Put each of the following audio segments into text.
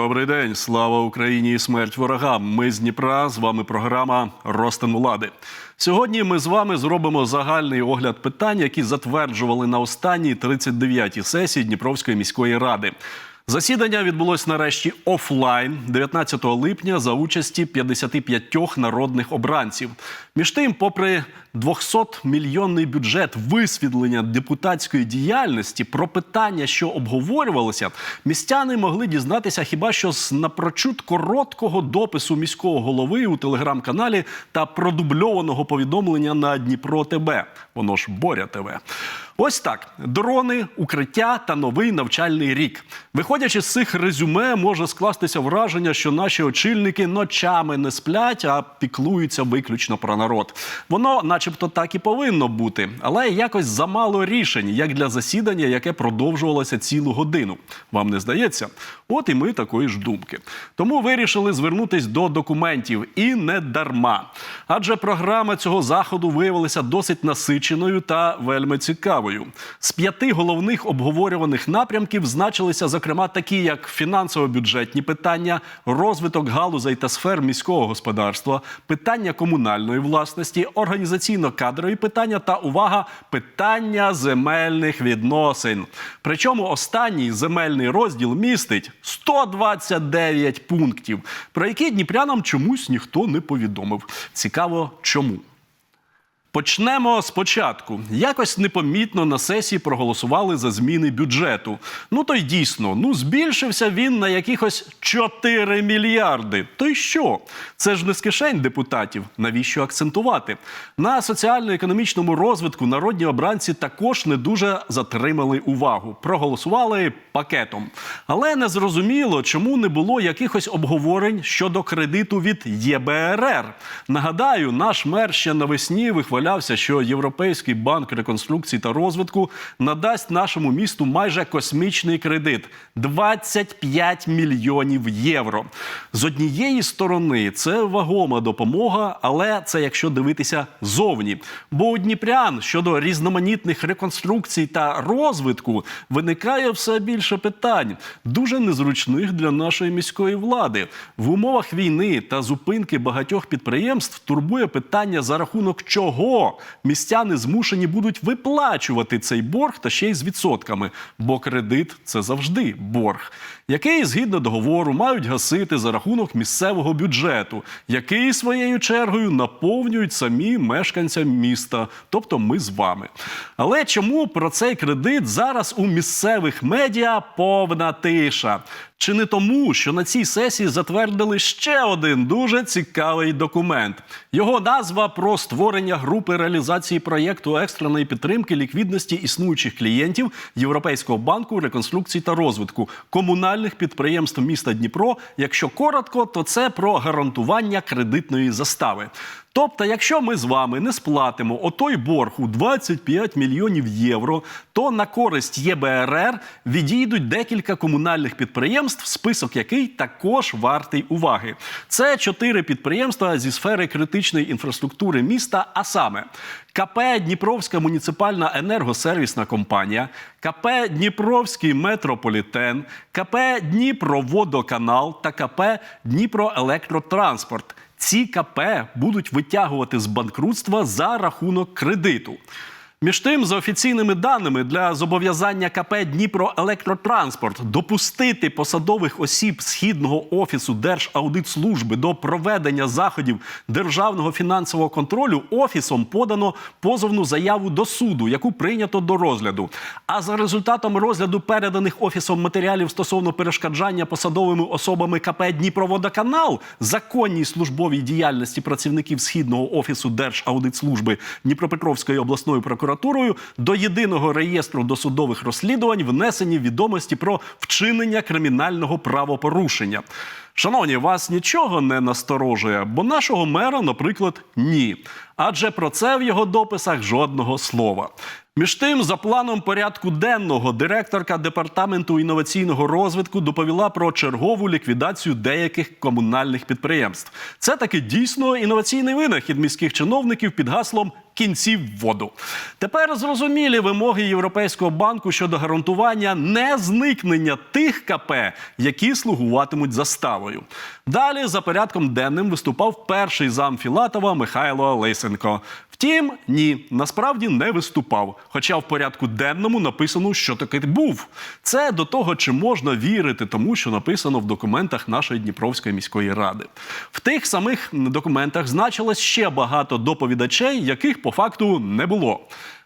Добрий день, слава Україні і смерть ворогам. Ми з Дніпра. З вами програма Ростин влади. Сьогодні ми з вами зробимо загальний огляд питань, які затверджували на останній 39-й сесії Дніпровської міської ради. Засідання відбулось нарешті офлайн 19 липня за участі 55 народних обранців. Між тим, попри 200-мільйонний бюджет висвітлення депутатської діяльності про питання, що обговорювалося, містяни могли дізнатися хіба що з напрочуд короткого допису міського голови у телеграм-каналі та продубльованого повідомлення на Дніпро ТБ. Воно ж Боря ТВ. Ось так: дрони, укриття та новий навчальний рік. Виходячи з цих резюме, може скластися враження, що наші очільники ночами не сплять, а піклуються виключно про народ. Воно, начебто, так і повинно бути, але якось замало рішень, як для засідання, яке продовжувалося цілу годину. Вам не здається? От і ми такої ж думки. Тому вирішили звернутись до документів і не дарма. Адже програма цього заходу виявилася досить насиченою та вельми цікавою. З п'яти головних обговорюваних напрямків значилися, зокрема, такі, як фінансово-бюджетні питання, розвиток галузей та сфер міського господарства, питання комунальної власності, організаційно-кадрові питання та увага питання земельних відносин. Причому останній земельний розділ містить 129 пунктів, про які дніпрянам чомусь ніхто не повідомив. Цікаво, чому. Почнемо спочатку. Якось непомітно на сесії проголосували за зміни бюджету. Ну то й дійсно, ну збільшився він на якихось 4 мільярди. То й що? Це ж не з кишень депутатів. Навіщо акцентувати? На соціально-економічному розвитку народні обранці також не дуже затримали увагу. Проголосували пакетом. Але не зрозуміло, чому не було якихось обговорень щодо кредиту від ЄБРР. Нагадаю, наш мер ще навесні вихвалявся, що Європейський банк реконструкції та розвитку надасть нашому місту майже космічний кредит 25 мільйонів євро. З однієї сторони це вагома допомога, але це якщо дивитися зовні. Бо у Дніпрян щодо різноманітних реконструкцій та розвитку виникає все більше питань, дуже незручних для нашої міської влади. В умовах війни та зупинки багатьох підприємств турбує питання за рахунок чого містяни змушені будуть виплачувати цей борг та ще й з відсотками, бо кредит це завжди борг, який згідно договору мають гасити за рахунок місцевого бюджету, який своєю чергою наповнюють самі мешканцям міста, тобто ми з вами. Але чому про цей кредит зараз у місцевих медіа повна тиша? Чи не тому, що на цій сесії затвердили ще один дуже цікавий документ? Його назва про створення групи реалізації проєкту екстреної підтримки ліквідності існуючих клієнтів Європейського банку реконструкції та розвитку комунальних підприємств міста Дніпро. Якщо коротко, то це про гарантування кредитної застави. Тобто, якщо ми з вами не сплатимо отой борг у 25 мільйонів євро, то на користь ЄБРР відійдуть декілька комунальних підприємств, список який також вартий уваги. Це чотири підприємства зі сфери критичної інфраструктури міста, а саме КП Дніпровська муніципальна енергосервісна компанія, КП Дніпровський метрополітен, КП Дніпроводоканал та КП Дніпроелектротранспорт. Ці КП будуть витягувати з банкрутства за рахунок кредиту. Між тим, за офіційними даними для зобов'язання КП Дніпроелектротранспорт допустити посадових осіб східного офісу Держаудитслужби до проведення заходів державного фінансового контролю офісом подано позовну заяву до суду, яку прийнято до розгляду. А за результатом розгляду переданих офісом матеріалів стосовно перешкоджання посадовими особами КП Дніпроводоканал законній службовій діяльності працівників східного офісу Держаудитслужби Дніпропетровської обласної прокуратури прокуратурою до єдиного реєстру досудових розслідувань внесені відомості про вчинення кримінального правопорушення. Шановні, вас нічого не насторожує, бо нашого мера, наприклад, ні. Адже про це в його дописах жодного слова. Між тим, за планом порядку денного, директорка департаменту інноваційного розвитку доповіла про чергову ліквідацію деяких комунальних підприємств. Це таки дійсно інноваційний винахід міських чиновників під гаслом кінці в воду. Тепер зрозумілі вимоги Європейського банку щодо гарантування не зникнення тих КП, які слугуватимуть заставою. Далі за порядком денним виступав перший зам Філатова Михайло Лисенко. Втім, ні, насправді не виступав. Хоча в порядку денному написано, що таки був. Це до того, чи можна вірити тому, що написано в документах нашої Дніпровської міської ради. В тих самих документах значилось ще багато доповідачей, яких по факту не було.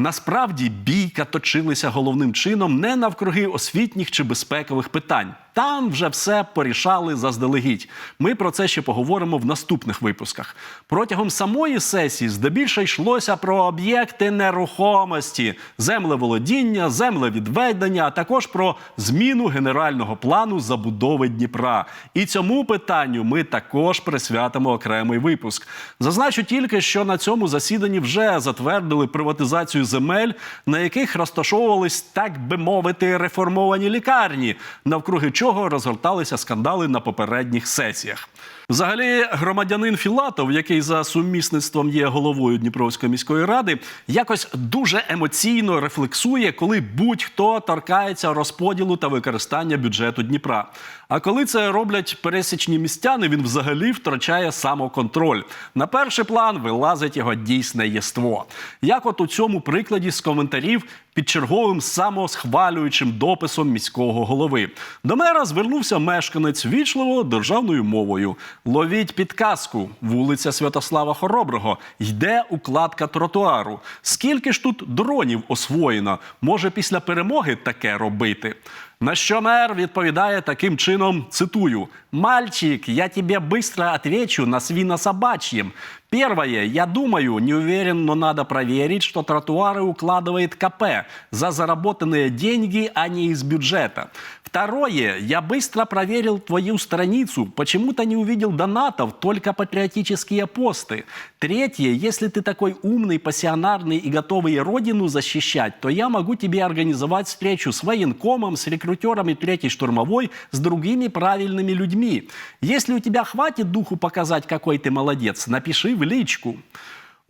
Насправді бійка точилися головним чином не навкруги освітніх чи безпекових питань. Там вже все порішали заздалегідь. Ми про це ще поговоримо в наступних випусках. Протягом самої сесії здебільше йшлося про об'єкти нерухомості, землеволодіння, землевідведення, а також про зміну генерального плану забудови Дніпра. І цьому питанню ми також присвятимо окремий випуск. Зазначу тільки, що на цьому засіданні вже затвердили приватизацію земель, на яких розташовувались, так би мовити, реформовані лікарні, навкруги чого розгорталися скандали на попередніх сесіях. Взагалі, громадянин Філатов, який за сумісництвом є головою Дніпровської міської ради, якось дуже емоційно рефлексує, коли будь-хто торкається розподілу та використання бюджету Дніпра. А коли це роблять пересічні містяни, він взагалі втрачає самоконтроль. На перший план вилазить його дійсне єство. Як от у цьому прикладі з коментарів під черговим самосхвалюючим дописом міського голови. До мера звернувся мешканець вічливо державною мовою. Ловіть підказку, вулиця Святослава Хороброго. Йде укладка тротуару. Скільки ж тут дронів освоєно? Може після перемоги таке робити? На що мер відповідає таким чином, цитую: «Мальчик, я тебе быстро отвечу на свинособачьем. Первое, я думаю, не уверен, но надо проверить, что тротуары укладывает КП за заработанные деньги, а не из бюджета. Второе, я быстро проверил твою страницу, почему-то не увидел донатов, только патриотические посты. Третье, если ты такой умный, пассионарный и готовый родину защищать, то я могу тебе организовать встречу с военкомом, с рекрутерами третьей штурмовой, с другими правильными людьми. Если у тебя хватит духу показать, какой ты молодец, напиши в личку.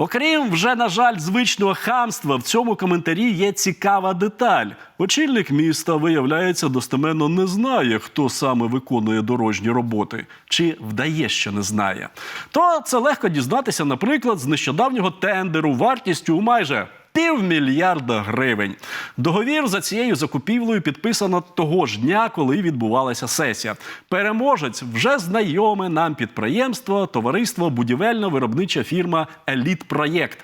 Окрім вже, на жаль, звичного хамства, в цьому коментарі є цікава деталь. Очільник міста, виявляється, достеменно не знає, хто саме виконує дорожні роботи, чи вдає, що не знає. То це легко дізнатися, наприклад, з нещодавнього тендеру вартістю майже півмільярда гривень. Договір за цією закупівлею підписано того ж дня, коли відбувалася сесія. Переможець вже знайоме нам підприємство, товариство будівельно-виробнича фірма Еліт Проєкт.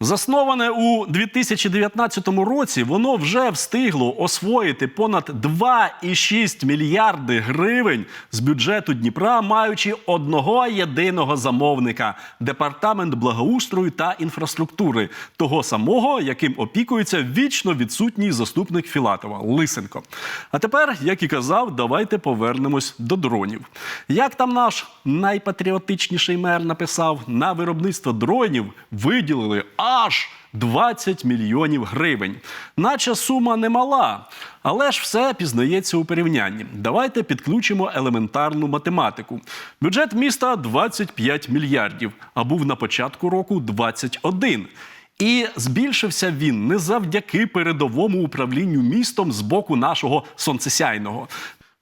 Засноване у 2019 році, воно вже встигло освоїти понад 2,6 мільярди гривень з бюджету Дніпра, маючи одного єдиного замовника департамент благоустрою та інфраструктури, того самого, яким опікується вічно відсутній заступник Філатова Лисенко. А тепер, як і казав, давайте повернемось до дронів. Як там наш найпатріотичніший мер написав, на виробництво дронів виділили аж 20 мільйонів гривень. Наче сума немала, але ж все пізнається у порівнянні. Давайте підключимо елементарну математику. Бюджет міста 25 мільярдів, а був на початку року 21. І збільшився він не завдяки передовому управлінню містом з боку нашого сонцесяйного.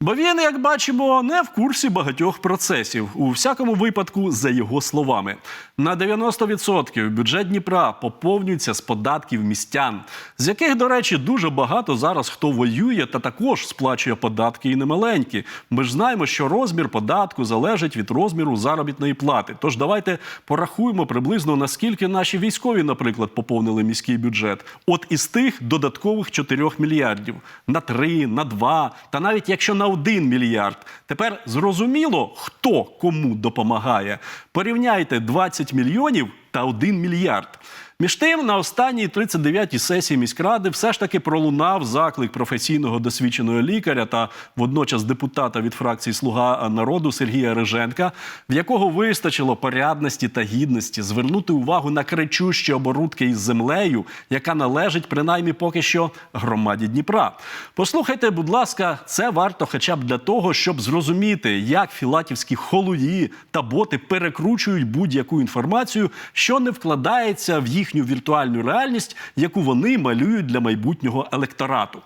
Бо він, як бачимо, не в курсі багатьох процесів, у всякому випадку, за його словами. На 90% бюджет Дніпра поповнюється з податків містян, з яких, до речі, дуже багато зараз хто воює та також сплачує податки і немаленькі. Ми ж знаємо, що розмір податку залежить від розміру заробітної плати. Тож давайте порахуємо приблизно наскільки наші військові, наприклад, поповнили міський бюджет. От із тих додаткових 4 мільярдів на 3, на 2, та навіть якщо на 1 мільярд. Тепер зрозуміло, хто кому допомагає. Порівняйте 20 мільйонів та 1 мільярд. Між тим, на останній 39-й сесії міськради все ж таки пролунав заклик професійного досвідченого лікаря та водночас депутата від фракції Слуга народу Сергія Риженка, в якого вистачило порядності та гідності звернути увагу на кричущі оборудки із землею, яка належить принаймні поки що громаді Дніпра. Послухайте, будь ласка, це варто хоча б для того, щоб зрозуміти, як філатівські холуї та боти перекручують будь-яку інформацію, що не вкладається в їхню віртуальну реальність, яку вони малюють для майбутнього електорату.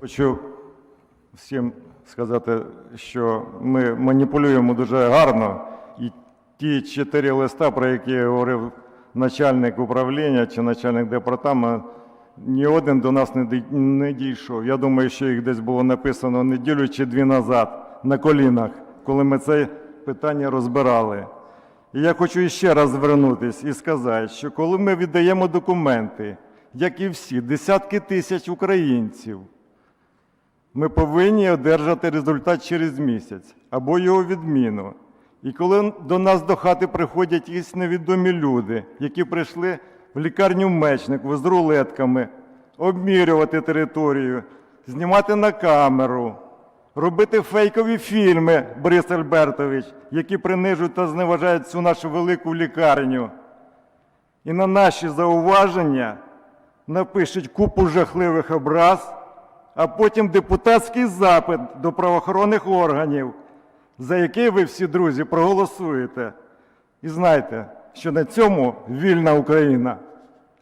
Хочу всім сказати, що ми маніпулюємо дуже гарно. І ті чотири листа, про які говорив начальник управління чи начальник департаменту, ні один до нас не дійшов. Я думаю, що їх десь було написано неділю чи дві назад на колінах, коли ми це питання розбирали. І я хочу іще раз звернутися і сказати, що коли ми віддаємо документи, як і всі, десятки тисяч українців, ми повинні одержати результат через місяць або його відміну. І коли до нас до хати приходять якісь невідомі люди, які прийшли в лікарню Мечник з рулетками, обмірювати територію, знімати на камеру, робити фейкові фільми, Борис Альбертович, які принижують та зневажають всю нашу велику лікарню. І на наші зауваження напишуть купу жахливих образ, а потім депутатський запит до правоохоронних органів, за який ви всі, друзі, проголосуєте. І знайте, що на цьому вільна Україна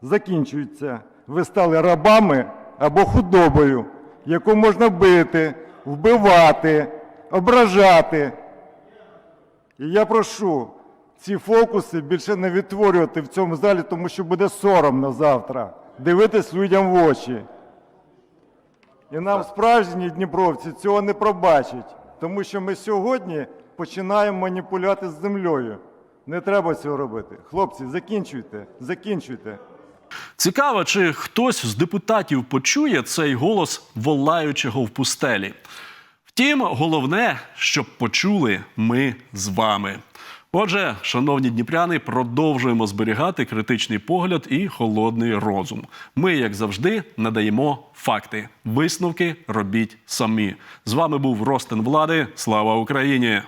закінчується. Ви стали рабами або худобою, яку можна бити, вбивати, ображати. І я прошу ці фокуси більше не відтворювати в цьому залі, тому що буде соромно завтра дивитись людям в очі. І нам справжні дніпровці цього не пробачать, тому що ми сьогодні починаємо маніпулювати з землею. Не треба цього робити. Хлопці, закінчуйте, закінчуйте. Цікаво, чи хтось з депутатів почує цей голос волаючого в пустелі. Втім, головне, щоб почули ми з вами. Отже, шановні дніпряни, продовжуємо зберігати критичний погляд і холодний розум. Ми, як завжди, надаємо факти. Висновки робіть самі. З вами був Ростен Влади. Слава Україні!